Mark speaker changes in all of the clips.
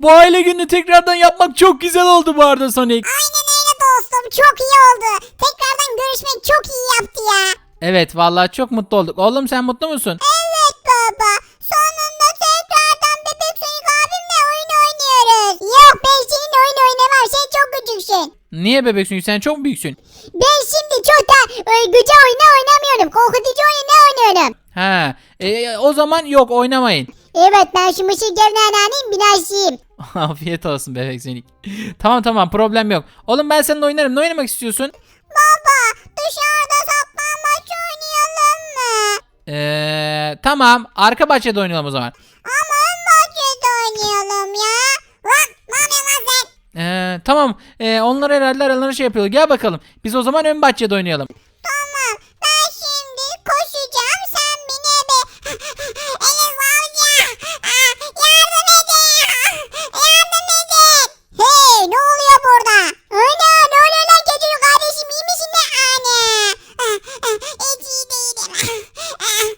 Speaker 1: Bu aile günü tekrardan yapmak çok güzel oldu bu arada Sonic.
Speaker 2: Aynen öyle dostum çok iyi oldu. Tekrardan görüşmek çok iyi yaptı ya.
Speaker 1: Evet vallahi çok mutlu olduk. Oğlum sen mutlu musun?
Speaker 2: Evet baba. Sonunda tekrardan Bebek Sonic abimle oyun oynuyoruz. Yok ben seninle oyun oynamam. Sen çok küçüksün.
Speaker 1: Niye bebek çünkü sen çok büyüksün.
Speaker 2: Ben şimdi çok da gıcı oyunu oynamıyorum. Korkutucu oyunu oynuyorum.
Speaker 1: Ha, e, o zaman yok oynamayın.
Speaker 2: Evet ben şu mısır biraz yiyeyim.
Speaker 1: Afiyet olsun bebek Sonic. tamam tamam problem yok. Oğlum ben seninle oynarım. Ne oynamak istiyorsun?
Speaker 2: Baba dışarıda saklambaç oynayalım mı?
Speaker 1: Ee, tamam arka bahçede oynayalım o zaman.
Speaker 2: Ama ön bahçede oynayalım ya. Lan ne yapıyorsun lan sen?
Speaker 1: Ee, tamam ee, onlar herhalde aralarında şey yapıyorlar. Gel bakalım. Biz o zaman ön bahçede oynayalım.
Speaker 2: Tamam ben şimdi koşacağım sen beni ebe. Enes amca yardım edin. Yardım edin. Hey ne oluyor burada? Ana ne oluyor lan çocuğum kardeşim iyi misin de? Ana. Hiç iyi değilim. Eh,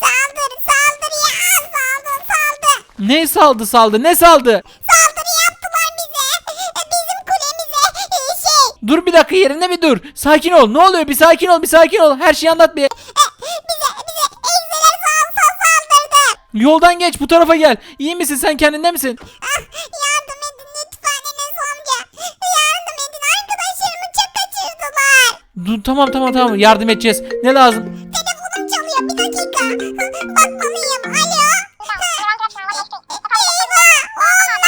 Speaker 2: saldır saldır ya saldır saldır.
Speaker 1: Ne saldı saldı ne saldı?
Speaker 2: Saldırı yaptılar bize. Bizim kulemize e, şey.
Speaker 1: Dur bir dakika yerine bir dur. Sakin ol. Ne oluyor? Bir sakin ol, bir sakin ol. Her şeyi anlat bir.
Speaker 2: e, Bize bize egzeler sal, sal, saldırdı.
Speaker 1: Yoldan geç, bu tarafa gel. İyi misin? Sen kendinde misin?
Speaker 2: Ah, yardım edin lütfen Enes amca. Yardım edin arkadaşlarımı çok kaçırdılar.
Speaker 1: Dur, tamam tamam tamam. Yardım edeceğiz. Ne lazım?
Speaker 2: Telefonum çalıyor bir dakika. Bakmalıyım. Alo.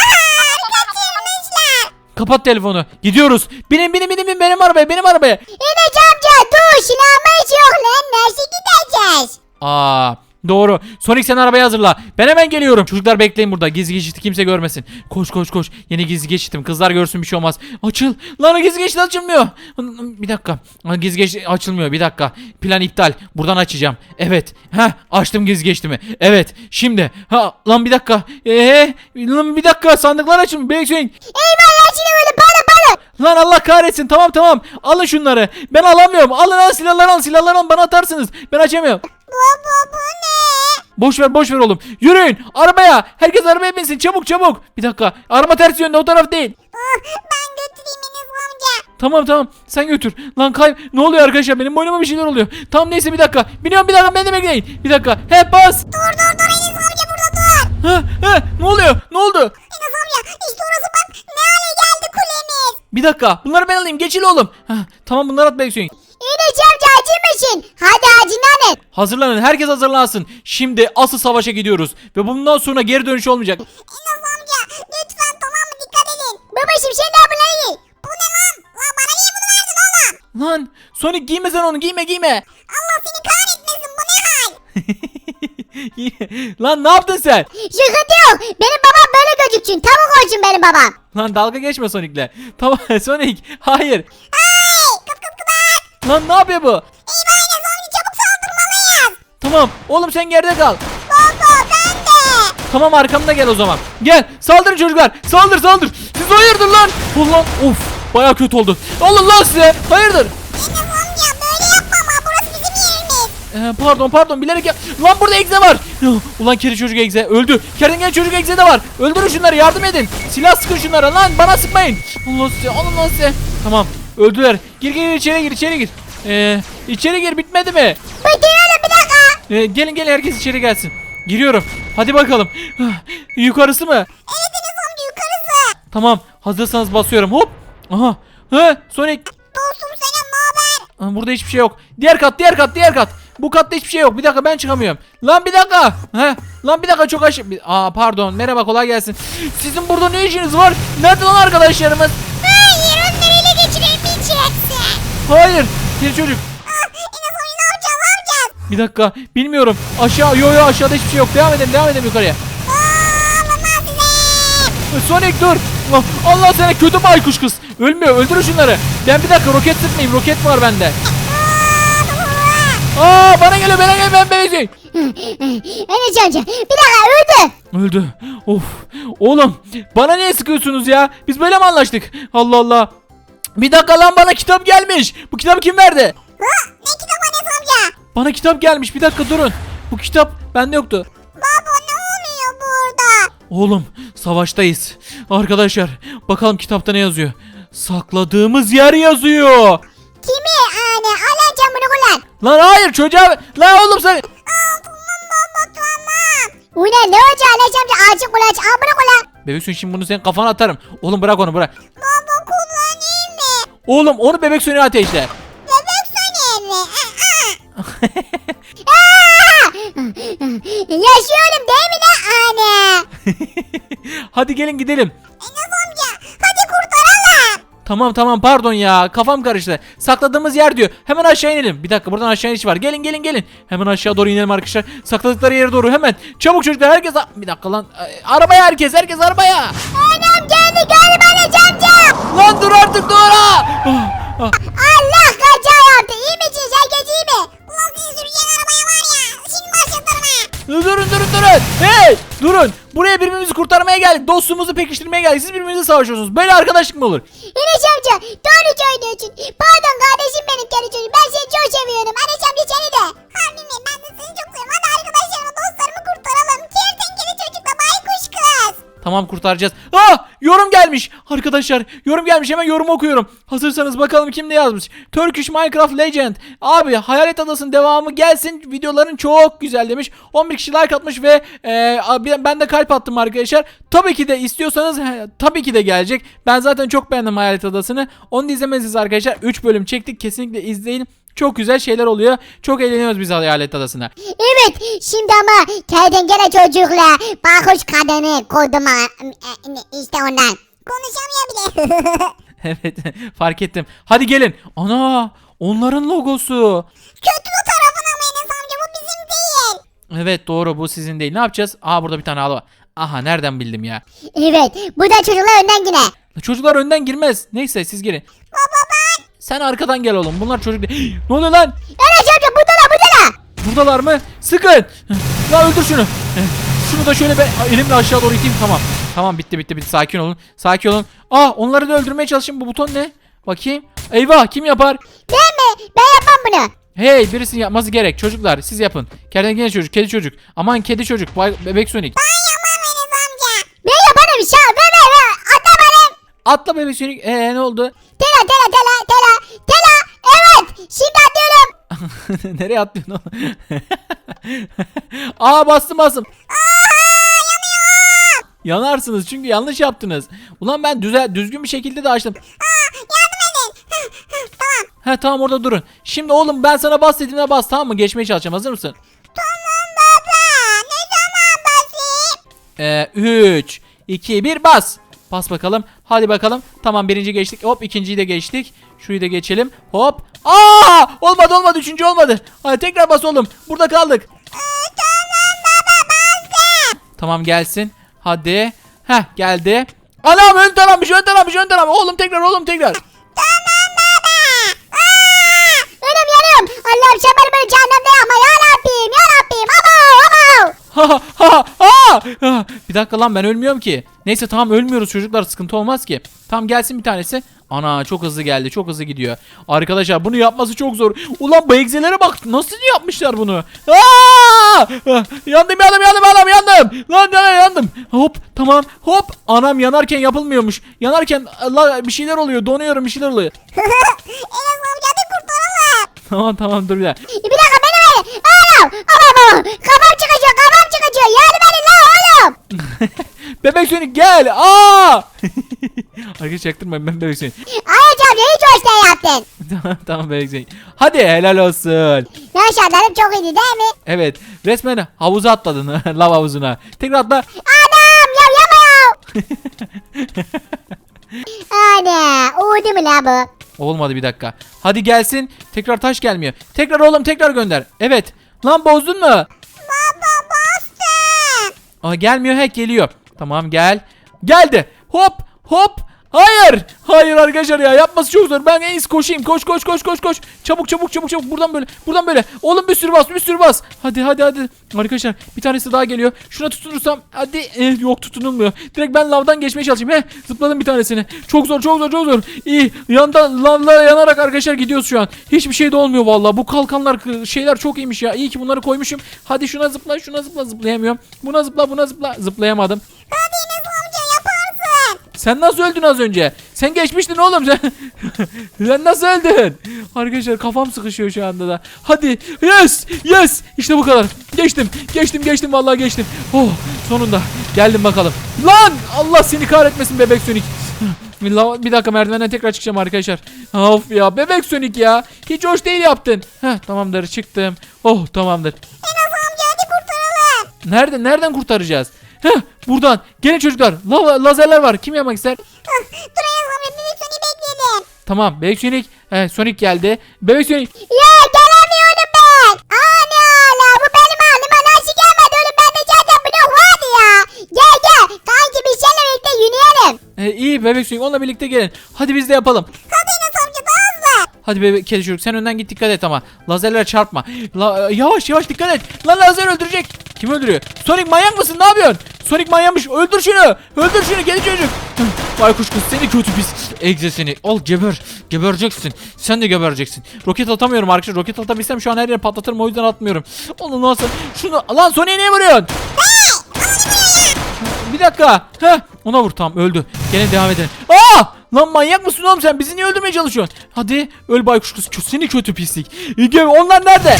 Speaker 2: Eyvah onlar kaçırmışlar.
Speaker 1: Kapat telefonu. Gidiyoruz. Binin binin binin binin benim arabaya, benim arabaya.
Speaker 2: Enes amca dur silahımız yok lan nasıl gideceğiz?
Speaker 1: Aa, doğru. Sonic sen arabayı hazırla. Ben hemen geliyorum. Çocuklar bekleyin burada. Gizli geçiti kimse görmesin. Koş koş koş. Yeni gizli geçitim. Kızlar görsün bir şey olmaz. Açıl. Lan gizli geçit açılmıyor. Bir dakika. Gizli geçit açılmıyor. Bir dakika. Plan iptal. Buradan açacağım. Evet. Ha açtım gizli geçitimi. Evet. Şimdi. Ha lan bir dakika. Ee, lan bir dakika. Sandıklar açın. Sonic.
Speaker 2: Eyvah ya şimdi böyle bana bana.
Speaker 1: Lan Allah kahretsin. Tamam tamam. Alın şunları. Ben alamıyorum. Alın al silahları al. Silahları al. Bana atarsınız. Ben açamıyorum.
Speaker 2: Baba bu ne?
Speaker 1: Boş ver boş ver oğlum. Yürüyün arabaya. Herkes arabaya binsin çabuk çabuk. Bir dakika. Araba ters yönde o taraf değil.
Speaker 2: Ah, ben götüreyim Enes amca.
Speaker 1: Tamam tamam sen götür. Lan kay ne oluyor arkadaşlar benim boynuma bir şeyler oluyor. Tamam neyse bir dakika. Biniyorum bir dakika beni de bekleyin. Bir dakika. He bas.
Speaker 2: Dur dur dur
Speaker 1: Ha, ha, ne oluyor? Ne oldu?
Speaker 2: Enes amca işte orası bak ne hale geldi kulemiz.
Speaker 1: Bir dakika. Bunları ben alayım. Geçil oğlum. Ha, tamam bunları at bekleyin.
Speaker 2: Enes amca acır mısın? Hadi acınanın.
Speaker 1: Hazırlanın. Herkes hazırlansın. Şimdi asıl savaşa gidiyoruz. Ve bundan sonra geri dönüş olmayacak.
Speaker 2: Enes amca lütfen tamam mı dikkat edin. Babacım sen de bunları giy. Bu ne lan? Lan bana niye bunu verdin oğlum?
Speaker 1: Lan Sonic giyme sen onu giyme giyme.
Speaker 2: Allah seni kahretmesin bu ne?
Speaker 1: Lan ne yaptın sen?
Speaker 2: Sıkıntı yok. Benim babam böyle gözüksün. Tavuk olsun benim babam.
Speaker 1: Lan dalga geçme Sonic'le. Tamam Sonic. Hayır.
Speaker 2: Ay kıp kıp kıp.
Speaker 1: Lan ne yapıyor bu?
Speaker 2: Enes amca çabuk saldırmalıyız.
Speaker 1: Tamam. Oğlum sen geride kal.
Speaker 2: Baba ben de.
Speaker 1: Tamam arkamda gel o zaman. Gel. Saldırın çocuklar. Saldır saldır. Siz hayırdır lan? Ulan of. Baya kötü oldu. Alın lan size. Hayırdır?
Speaker 2: Enes
Speaker 1: Ee, pardon pardon bilerek yap. Lan burada egze var. Ulan kedi çocuk egze öldü. Kertenkele çocuk egze de var. Öldürün şunları yardım edin. Silah sıkın şunlara lan bana sıkmayın. Allah size alın lan size. Tamam öldüler. Gir gir içeri gir içeri gir. Ee, içeri gir bitmedi mi?
Speaker 2: Bitiriyorum bir dakika.
Speaker 1: Ee, gelin gelin herkes içeri gelsin. Giriyorum. Hadi bakalım. Yukarısı mı?
Speaker 2: Evet amca yukarısı.
Speaker 1: Tamam. Hazırsanız basıyorum. Hop. Aha. He, Sonic.
Speaker 2: Dostum selam ne haber?
Speaker 1: Burada hiçbir şey yok. Diğer kat, diğer kat, diğer kat. Bu katta hiçbir şey yok. Bir dakika ben çıkamıyorum. Lan bir dakika. He. Lan bir dakika çok aşağı. Aa pardon. Merhaba kolay gelsin. Sizin burada ne işiniz var? Nerede lan arkadaşlarımız?
Speaker 2: Hayır onları ele geçiremeyeceksin.
Speaker 1: Hayır. Kedi çocuk.
Speaker 2: Ah?
Speaker 1: Bir dakika. Bilmiyorum. Aşağı. Yo yo aşağıda hiçbir şey yok. Devam edelim. Devam edelim yukarıya. Sonic dur. Ah, Allah sana kötü baykuş kız. Ölmüyor. Öldürün şunları. Ben bir dakika roket sıkmayayım. Roket var bende.
Speaker 2: Aa,
Speaker 1: bana geliyor bana geliyor ben bebecik.
Speaker 2: Enes amca bir dakika öldü.
Speaker 1: Öldü. Of. Oğlum bana niye sıkıyorsunuz ya? Biz böyle mi anlaştık? Allah Allah. Bir dakika lan bana kitap gelmiş. Bu kitabı kim verdi?
Speaker 2: Ha, ne kitap Enes amca?
Speaker 1: Bana kitap gelmiş. Bir dakika durun. Bu kitap bende yoktu.
Speaker 2: Baba ne oluyor burada?
Speaker 1: Oğlum savaştayız. Arkadaşlar bakalım kitapta ne yazıyor. Sakladığımız yer yazıyor. Lan hayır çocuğa. Lan oğlum sen.
Speaker 2: Ulan ne olacak alacağım da ağacı kullan al bunu kullan.
Speaker 1: Bebek şimdi bunu senin kafana atarım. Oğlum bırak onu bırak.
Speaker 2: Baba kullanayım mı?
Speaker 1: Oğlum onu bebek sönüğü ateşle.
Speaker 2: Bebek mü? Aa! Yaşıyorum değil mi lan anne?
Speaker 1: Hadi gelin gidelim. Tamam tamam pardon ya kafam karıştı. Sakladığımız yer diyor. Hemen aşağı inelim. Bir dakika buradan aşağı iniş var. Gelin gelin gelin. Hemen aşağı doğru inelim arkadaşlar. Sakladıkları yere doğru hemen. Çabuk çocuklar herkes. Bir dakika lan. Ay, Arabaya herkes herkes arabaya.
Speaker 2: Anam geldi galiba Enes amca.
Speaker 1: Lan dur artık dur. Ah, ah, ah.
Speaker 2: Allah kaza yaptı. İyi misiniz? Herkes iyi mi? Ulan seni süreceğin arabaya var ya. Şimdi başlatırım ha.
Speaker 1: Durun durun durun. Hey durun. Buraya birbirimizi kurtarmaya geldik. Dostluğumuzu pekiştirmeye geldik. Siz birbirinize savaşıyorsunuz. Böyle arkadaşlık mı olur?
Speaker 2: Enes amca doğru söylüyorsun. Pardon kardeşim benim kendi. Ben seni çok seviyorum. Enes
Speaker 1: Tamam kurtaracağız. Ah yorum gelmiş. Arkadaşlar yorum gelmiş hemen yorum okuyorum. Hazırsanız bakalım kim ne yazmış. Turkish Minecraft Legend. Abi Hayalet Adası'nın devamı gelsin. Videoların çok güzel demiş. 11 kişi like atmış ve e, ben de kalp attım arkadaşlar. Tabii ki de istiyorsanız he, tabii ki de gelecek. Ben zaten çok beğendim Hayalet Adası'nı. Onu da izlemezsiniz arkadaşlar. 3 bölüm çektik. Kesinlikle izleyin. Çok güzel şeyler oluyor. Çok eğleniyoruz biz Hayalet Adası'na.
Speaker 2: Evet şimdi ama kertenkele çocukla baykuş kadını koydum ha. İşte ondan. Konuşamıyor bile.
Speaker 1: evet fark ettim. Hadi gelin. Ana onların logosu.
Speaker 2: Kötü tarafına mı Enes amca bu bizim değil.
Speaker 1: Evet doğru bu sizin değil. Ne yapacağız? Aa burada bir tane halı var. Aha nereden bildim ya.
Speaker 2: Evet bu da çocuklar önden yine.
Speaker 1: Çocuklar önden girmez. Neyse siz girin.
Speaker 2: Baba ben.
Speaker 1: Sen arkadan gel oğlum. Bunlar çocuk değil. ne oluyor lan?
Speaker 2: Enes amca burada da burada da.
Speaker 1: Buradalar mı? Sıkın. Ya öldür şunu. Şunu da şöyle ben elimle aşağı doğru iteyim. Tamam. Tamam bitti bitti bitti. Sakin olun. Sakin olun. Aa onları da öldürmeye çalışayım. Bu buton ne? Bakayım. Eyvah kim yapar?
Speaker 2: Değil mi? Ben yapmam bunu.
Speaker 1: Hey birisinin yapması gerek. Çocuklar siz yapın. Kertenkele çocuk, kedi çocuk. Aman kedi çocuk. Bay- Bebek Sonic.
Speaker 2: Ben yapmam Enes amca. Ben yaparım işte. Ver ver ver. Atamadım.
Speaker 1: Atla bebek Sonic. Ee ne oldu?
Speaker 2: Tela tela tela tela. Evet. Şimdi atıyorum.
Speaker 1: Nereye atlıyorsun oğlum? Aa bastım bastım. Yanarsınız çünkü yanlış yaptınız. Ulan ben düzel düzgün bir şekilde de açtım.
Speaker 2: Yardım edin. tamam.
Speaker 1: He tamam orada durun. Şimdi oğlum ben sana bas dediğimde bas tamam mı? Geçmeye çalışacağım. Hazır mısın?
Speaker 2: Tamam baba. Ne zaman basayım?
Speaker 1: Ee, 3 2 1 bas. Bas bakalım. Hadi bakalım. Tamam birinci geçtik. Hop ikinciyi de geçtik. Şurayı da geçelim. Hop. Aa! Olmadı olmadı. Üçüncü olmadı. Hadi tekrar bas oğlum. Burada kaldık.
Speaker 2: tamam baba bastım.
Speaker 1: Tamam gelsin. Hadi. Heh geldi. Anam ön tarafmış ön tarafmış ön taraf. Oğlum tekrar oğlum tekrar.
Speaker 2: Tamam baba. Aa! Yanım yanım. Allah'ım sen beni böyle cehennemde yapma. Ya Rabbim ya Rabbim. Abo abo.
Speaker 1: Ha ha. Bir dakika lan ben ölmüyorum ki. Neyse tamam ölmüyoruz çocuklar sıkıntı olmaz ki. Tamam gelsin bir tanesi. Ana çok hızlı geldi çok hızlı gidiyor. Arkadaşlar bunu yapması çok zor. Ulan bu egzelere bak nasıl yapmışlar bunu. Aa! Yandım yandım yandım anam yandım. Lan lan yandım. Hop tamam hop. Anam yanarken yapılmıyormuş. Yanarken Allah bir şeyler oluyor donuyorum bir şeyler oluyor.
Speaker 2: Hadi kurtulalım.
Speaker 1: Tamam tamam dur bir dakika.
Speaker 2: Bir dakika beni verin. Anam. Aman. Kafam çıkacak çıkacak. Yardım edin la oğlum.
Speaker 1: Bebek Sonic gel. Aa! Arkadaşlar çaktırmayın ben Bebek Sonic.
Speaker 2: Ayıp amca hiç hoş değil yaptın.
Speaker 1: tamam tamam Bebek Sonic. Hadi helal olsun.
Speaker 2: Yaşadlarım çok iyiydi değil mi?
Speaker 1: Evet resmen havuza atladın lav havuzuna. Tekrar atla.
Speaker 2: Anam ya yama ya. Ana uydu mu la bu?
Speaker 1: Olmadı bir dakika. Hadi gelsin. Tekrar taş gelmiyor. Tekrar oğlum tekrar gönder. Evet. Lan bozdun mu?
Speaker 2: Baba.
Speaker 1: Aa, gelmiyor hek geliyor. Tamam gel. Geldi. Hop hop. Hayır. Hayır arkadaşlar ya yapması çok zor. Ben en iyisi koşayım. Koş koş koş koş koş. Çabuk çabuk çabuk çabuk. Buradan böyle. Buradan böyle. Oğlum bir sürü bas bir sürü bas. Hadi hadi hadi. Arkadaşlar bir tanesi daha geliyor. Şuna tutunursam hadi. Eh, yok tutunulmuyor. Direkt ben lavdan geçmeye çalışayım. Heh zıpladım bir tanesini. Çok zor çok zor çok zor. İyi. Yanda lavlara yanarak arkadaşlar gidiyoruz şu an. Hiçbir şey de olmuyor vallahi. Bu kalkanlar şeyler çok iyiymiş ya. İyi ki bunları koymuşum. Hadi şuna zıpla şuna zıpla zıplayamıyorum. Buna zıpla buna zıpla zıplayamadım.
Speaker 2: Hadi Enes amca yaparsın.
Speaker 1: Sen nasıl öldün az önce? Sen geçmiştin oğlum sen. sen nasıl öldün? Arkadaşlar kafam sıkışıyor şu anda da. Hadi yes yes işte bu kadar. Geçtim geçtim geçtim vallahi geçtim. Oh sonunda geldim bakalım. Lan Allah seni kahretmesin bebek sönük. Bir dakika merdivenden tekrar çıkacağım arkadaşlar. Of ya bebek sönük ya. Hiç hoş değil yaptın. Heh tamamdır çıktım. Oh tamamdır.
Speaker 2: Enes amca hadi kurtaralım.
Speaker 1: Nerede nereden kurtaracağız? Heh buradan. Gelin çocuklar. La- lazerler var. Kim yapmak ister?
Speaker 2: Hah, Dur Enes amca bir seni bekleyelim.
Speaker 1: Tamam Bebek Sonic. Evet Sonic geldi. Bebek Sonic.
Speaker 2: Ya gelemiyorum ben. Ana la bu benim halıma nasıl gelmedi oğlum ben de zaten blok vardı ya. Gel gel kanki biz seninle birlikte yürüyelim.
Speaker 1: Ee, iyi Bebek Sonic onunla birlikte gelin. Hadi biz de yapalım.
Speaker 2: Hadi amca daha hızlı.
Speaker 1: Hadi bebek kedi çocuk sen önden git dikkat et ama. Lazerlere çarpma. La- yavaş yavaş dikkat et. Lan lazer öldürecek. Kim öldürüyor? Sonic manyak mısın? Ne yapıyorsun? Sonic manyakmış. Öldür şunu. Öldür şunu kedi çocuk. Baykuş kız seni kötü pis. Egze seni. Al geber. Gebereceksin. Sen de gebereceksin. Roket atamıyorum arkadaşlar. Roket atabilsem şu an her yeri patlatırım o yüzden atmıyorum. Onu nasıl? Şunu lan Sonic'e niye vuruyorsun? Bir dakika. Heh, ona vur tamam öldü. Gene devam edelim. Aa! Lan manyak mısın oğlum sen? Bizi niye öldürmeye çalışıyorsun? Hadi öl baykuş kız. Seni kötü pislik. Onlar nerede?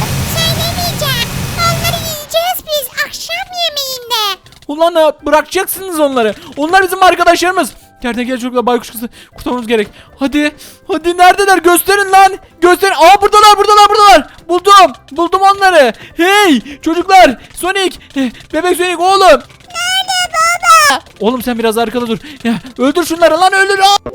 Speaker 1: Ulan ha, bırakacaksınız onları. Onlar bizim arkadaşlarımız. Kertenkele çocukla baykuş kızı kurtarmamız gerek. Hadi. Hadi neredeler? Gösterin lan. Gösterin. Aa buradalar buradalar buradalar. Buldum. Buldum onları. Hey çocuklar. Sonic. eh, Bebek Sonic oğlum.
Speaker 2: Nerede baba?
Speaker 1: Oğlum sen biraz arkada dur. Ya öldür şunları lan öldür. Ah!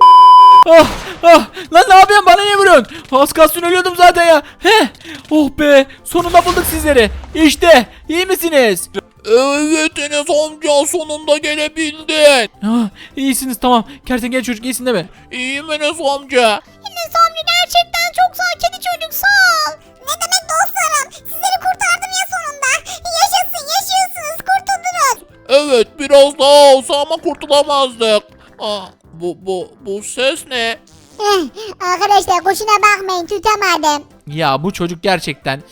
Speaker 1: Ah, ah. Lan ne yapıyorsun bana niye vuruyorsun? Az kalsın ölüyordum zaten ya. Heh. Oh be sonunda bulduk sizleri. İşte iyi misiniz?
Speaker 3: Evet Enes amca sonunda gelebildin.
Speaker 1: Ah, iyisiniz tamam. Kertenkele çocuk iyisin değil mi?
Speaker 3: İyiyim Enes amca.
Speaker 2: Enes amca gerçekten çok sağ kedi çocuk sağ ol. Ne demek dostlarım? Sizleri kurtardım ya sonunda. Yaşasın yaşıyorsunuz kurtuldunuz.
Speaker 3: Evet biraz daha olsa ama kurtulamazdık. Aa, bu bu bu ses ne?
Speaker 2: Eh, Arkadaşlar kusura bakmayın tutamadım.
Speaker 1: Ya bu çocuk gerçekten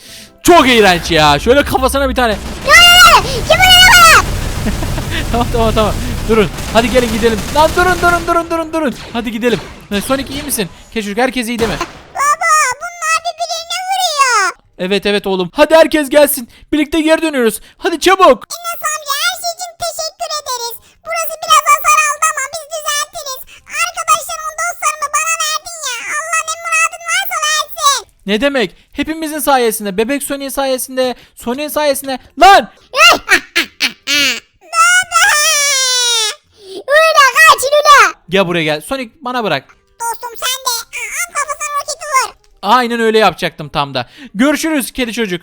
Speaker 1: çok iğrenç ya. Şöyle kafasına bir tane.
Speaker 2: Kim araba?
Speaker 1: tamam tamam tamam. Durun. Hadi gelin gidelim. Lan durun durun durun durun durun. Hadi gidelim. Eh, Sonic iyi misin? Çocuk herkes iyi değil mi?
Speaker 2: Baba bunlar birbirine vuruyor.
Speaker 1: Evet evet oğlum. Hadi herkes gelsin. Birlikte geri dönüyoruz. Hadi çabuk.
Speaker 2: Enes amca her şey için teşekkür ederiz. Burası biraz hasar aldı ama biz düzeltiriz. Arkadaşlarım dostlarımı bana verdin ya. Allah ne muradın varsa versin.
Speaker 1: Ne demek? Hepimizin sayesinde. Bebek Sonic sayesinde. Sonic sayesinde. Lan!
Speaker 2: Ula kaçın ula.
Speaker 1: Gel buraya gel. Sonic bana bırak.
Speaker 2: Dostum sen de al kafasına roketi vur.
Speaker 1: Aynen öyle yapacaktım tam da. Görüşürüz kedi çocuk.